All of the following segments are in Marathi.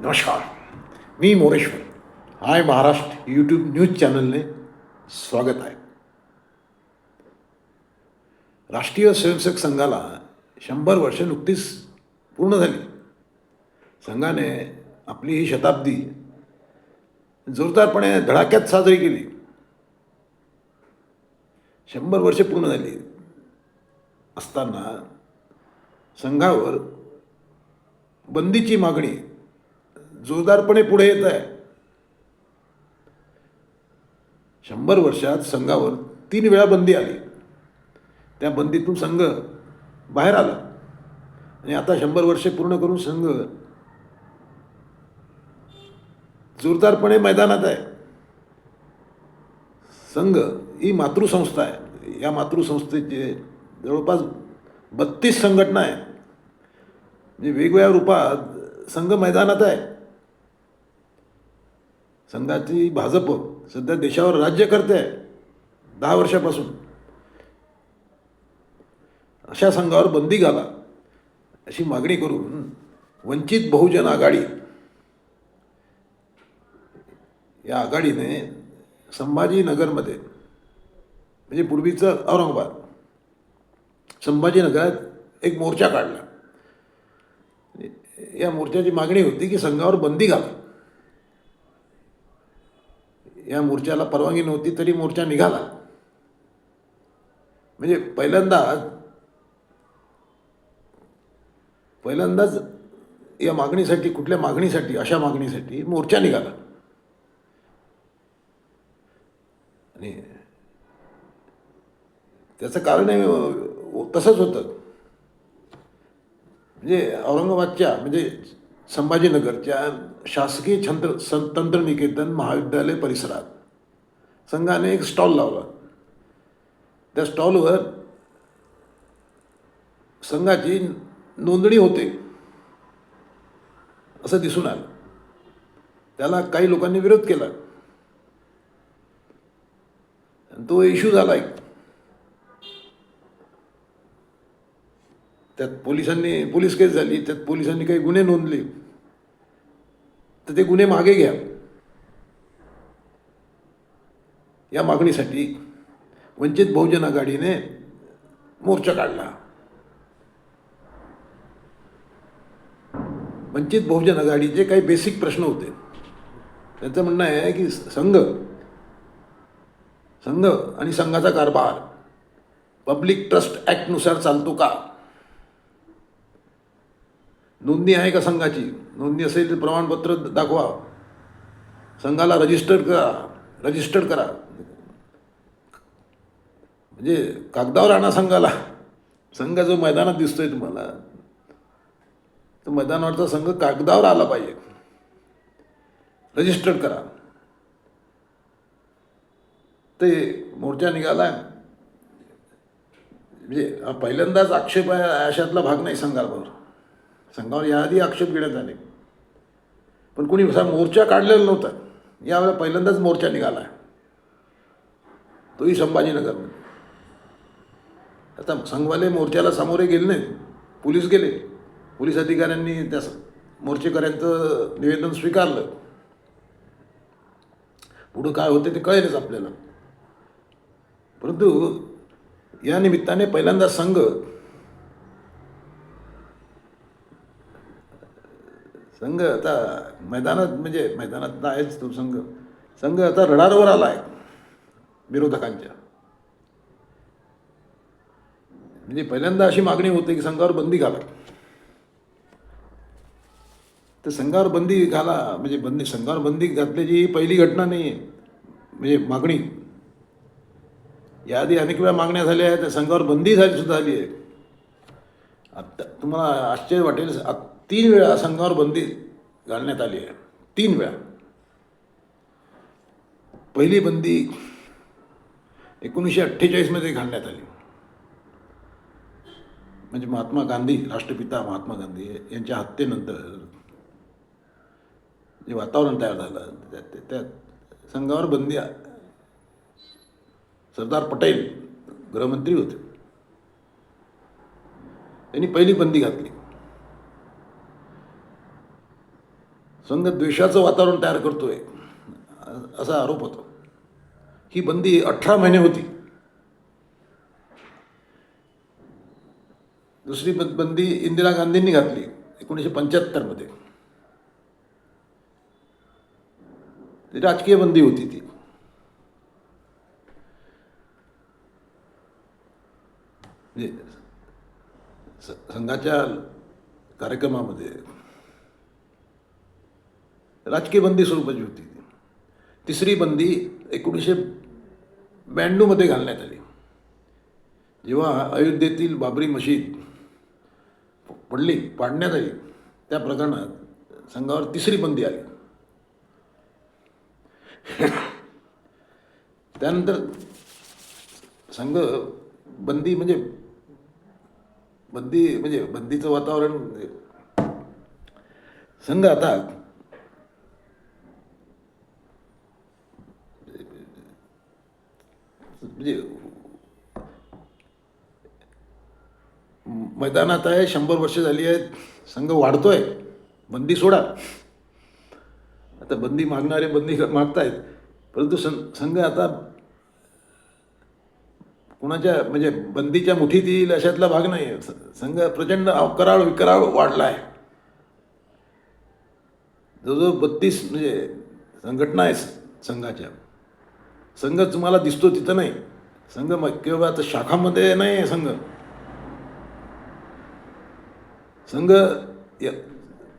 नमस्कार मी Moreshwar. Hi Maharashtra YouTube news चॅनलने स्वागत आहे. राष्ट्रीय स्वयंसेवक संघाला शंभर वर्ष नुकतीच पूर्ण झाली. संघाने आपली ही शताब्दी जोरदारपणे धडाक्यात साजरी केली. शंभर वर्षे पूर्ण झाली असताना संघावर बंदीची मागणी जोरदारपणे पुढे येत आहे. शंभर वर्षात संघावर तीन वेळा बंदी आली. त्या बंदीतून संघ बाहेर आला. आणि आता शंभर वर्षे पूर्ण करून संघ जोरदारपणे मैदानात आहे. संघ ही मातृसंस्था आहे. या मातृसंस्थेचे जवळपास बत्तीस संघटना आहेत. म्हणजे वेगवेगळ्या रूपात संघ मैदानात आहे. संघाची भाजप सध्या देशावर राज्य करते आहे दहा वर्षापासून. अशा संघावर बंदी घाला अशी मागणी करून वंचित बहुजन आघाडी या आघाडीने संभाजीनगरमध्ये म्हणजे पूर्वीचं औरंगाबाद संभाजीनगरात एक मोर्चा काढला. या मोर्चाची मागणी होती की संघावर बंदी घाला. या मोर्चाला परवानगी नव्हती तरी मोर्चा निघाला. म्हणजे पहिल्यांदा पहिल्यांदाच या मागणीसाठी कुठल्या मागणीसाठी अशा मागणीसाठी मोर्चा निघाला. आणि त्याचं कारण तसंच होतं. म्हणजे औरंगाबादच्या म्हणजे संभाजीनगरच्या शासकीय छंत्र सं तंत्रनिकेतन महाविद्यालय परिसरात संघाने एक स्टॉल लावला. त्या स्टॉलवर संघाची नोंदणी होते असं दिसून आलं. त्याला काही लोकांनी विरोध केला. आणि तो इश्यू झाला एक. त्यात पोलिसांनी पोलीस केस झाली त्यात पोलिसांनी काही गुन्हे नोंदले. तर ते गुन्हे मागे घ्या. या मागणीसाठी वंचित बहुजन आघाडीने मोर्चा काढला. वंचित बहुजन आघाडीचे काही बेसिक प्रश्न होते. त्यांचं म्हणणं आहे की संघ संघ आणि संघाचा कारभार पब्लिक ट्रस्ट ॲक्टनुसार चालतो का? नोंदणी आहे का संघाची? नोंदणी असेल तर प्रमाणपत्र दाखवा. संघाला रजिस्टर करा. रजिस्टर्ड करा. म्हणजे कागदावर आणा संघाला. संघ जो मैदानात दिसतोय तुम्हाला. तर मैदानावरचा संघ कागदावर आला पाहिजे. रजिस्टर्ड करा. ते मोर्चा निघाला. म्हणजे पहिल्यांदाच आक्षेप आहे अशातला भाग नाही संघाबरोबर संघावर याआधी आक्षेप घेण्यात आले. पण कुणी असा मोर्चा काढलेला नव्हता. यावेळेला पहिल्यांदाच मोर्चा निघाला. तोही संभाजीनगरमध्ये. आता संघवाले मोर्चाला सामोरे गेले नाहीत. पोलीस गेले. पोलीस अधिकाऱ्यांनी त्या मोर्चेकऱ्यांचं निवेदन स्वीकारलं. पुढं काय होते ते कळेलच आपल्याला. परंतु या निमित्ताने पहिल्यांदा संघ संघ आता मैदानात म्हणजे मैदानात आहेच तो संघ. संघ आता रडारवर आला आहे विरोधकांच्या. म्हणजे पहिल्यांदा अशी मागणी होते की संघावर बंदी घाला. तर संघावर बंदी घाला म्हणजे बंदी संघावर बंदी घातल्याची ही पहिली घटना नाही आहे म्हणजे मागणी. याआधी अनेक वेळा मागण्या झाल्या आहेत त्या संघावर बंदी झाली सुद्धा झाली आहे. आत्ता तुम्हाला आश्चर्य वाटेल तीन वेळा संघावर बंदी घालण्यात आली आहे. तीन वेळा. पहिली बंदी एकोणीसशे अठ्ठेचाळीसमध्ये घालण्यात आली. म्हणजे महात्मा गांधी राष्ट्रपिता महात्मा गांधी यांच्या हत्येनंतर जे वातावरण तयार झालं त्यात संघावर बंदी सरदार पटेल गृहमंत्री होते. त्यांनी पहिली बंदी घातली. संघ द्वेषाचं वातावरण तयार करतोय असा आरोप होतो. ही बंदी अठरा महिने होती. दुसरी बंदी इंदिरा गांधींनी घातली एकोणीसशे पंच्याहत्तरमध्ये ती राजकीय बंदी होती ती. Yes. स- संघाच्या कार्यक्रमामध्ये राजकीय बंदी स्वरूपाची होती. ती तिसरी बंदी एकोणीसशे ब्याण्णवमध्ये घालण्यात आली. जेव्हा अयोध्येतील बाबरी मशीद पडली पाडण्यात आली त्या प्रकरणात संघावर तिसरी बंदी आली. त्यानंतर संघ बंदी म्हणजे बंदी म्हणजे बंदीचं वातावरण संघ आता म्हणजे मैदानात आहे शंभर वर्ष झाली आहेत संघ वाढतोय बंदी सोडा. आता बंदी मागणारे बंदी मागतायत परंतु सं संघ आता कुणाच्या म्हणजे बंदीच्या मुठीत येईल अशातला भाग नाही आहे. संघ प्रचंड अकराळ विकराळ वाढला आहे. जवळजवळ बत्तीस म्हणजे संघटना आहे संघाच्या. संघ तुम्हाला दिसतो तिथं नाही. संघ मग किंवा आता शाखामध्ये नाही आहे संघ. संघ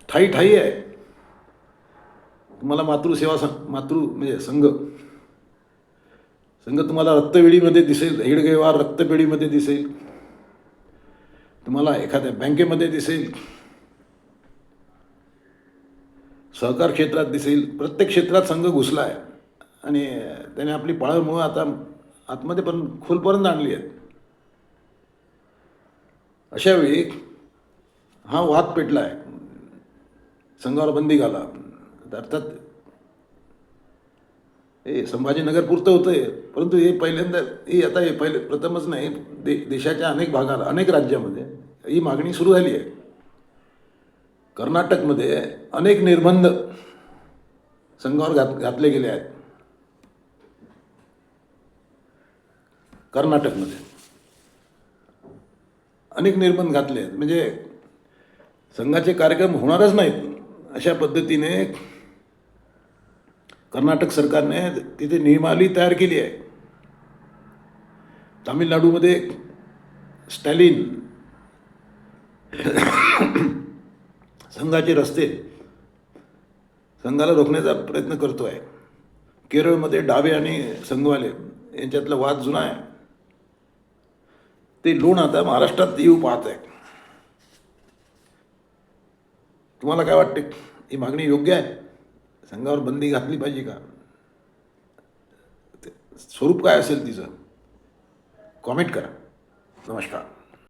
ठाई ठाई आहे. तुम्हाला मातृसेवा संघ मातृ म्हणजे संघ. संघ तुम्हाला रक्तपेढीमध्ये दिसेल हिडगेवार रक्तपेढीमध्ये दिसेल. तुम्हाला एखाद्या बँकेमध्ये दिसेल. सहकार क्षेत्रात दिसेल. प्रत्येक क्षेत्रात संघ घुसला आहे आणि त्याने आपली पाळमुळं आता आतमध्ये पण खोलपर्यंत आणली आहेत. अशावेळी हा वाद पेटला आहे संघावर बंदी घाला. अर्थात हे संभाजीनगर पुरतं होतं आहे परंतु हे पहिल्यांदा हे आता हे पहिले प्रथमच नाही दे देशाच्या अनेक भागाला अनेक राज्यामध्ये ही मागणी सुरू झाली आहे. कर्नाटकमध्ये अनेक निर्बंध संघावर घात घातले गेले आहेत. कर्नाटकमध्ये अनेक निर्बंध घातले आहेत. म्हणजे संघाचे कार्यक्रम होणारच नाहीत. अशा पद्धतीने कर्नाटक सरकारने तिथे नियमावली तयार केली आहे. तामिळनाडूमध्ये स्टॅलिन संघाचे रस्ते संघाला रोखण्याचा प्रयत्न करतो आहे केरळमध्ये डावे आणि संघवाले यांच्यातला वाद जुना आहे. ते लोण आता महाराष्ट्रात येऊ पाहत आहे तुम्हाला काय वाटते ही मागणी योग्य आहे? संघावर बंदी घातली पाहिजे का? ते स्वरूप काय असेल तिचं? कॉमेंट करा. नमस्कार.